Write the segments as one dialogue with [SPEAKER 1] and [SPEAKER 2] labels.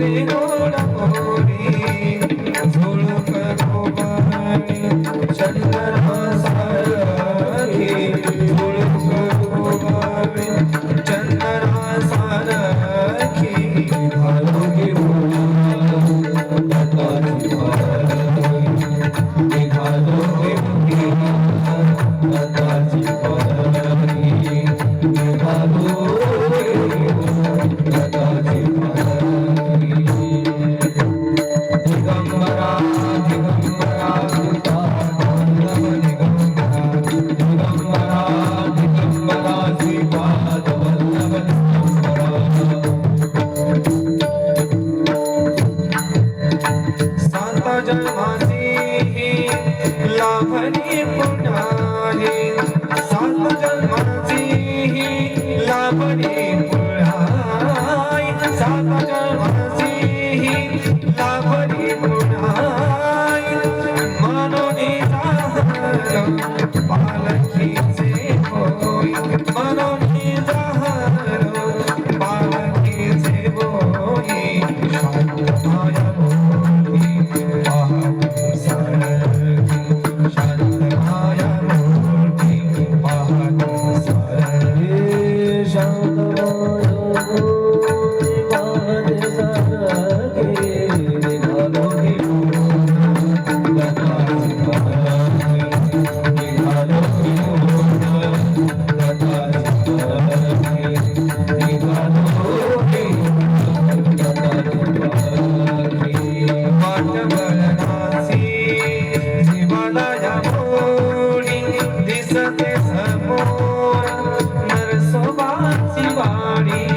[SPEAKER 1] Thank you. जन्माची लाभली पुण्याही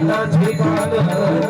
[SPEAKER 2] ज़िंदा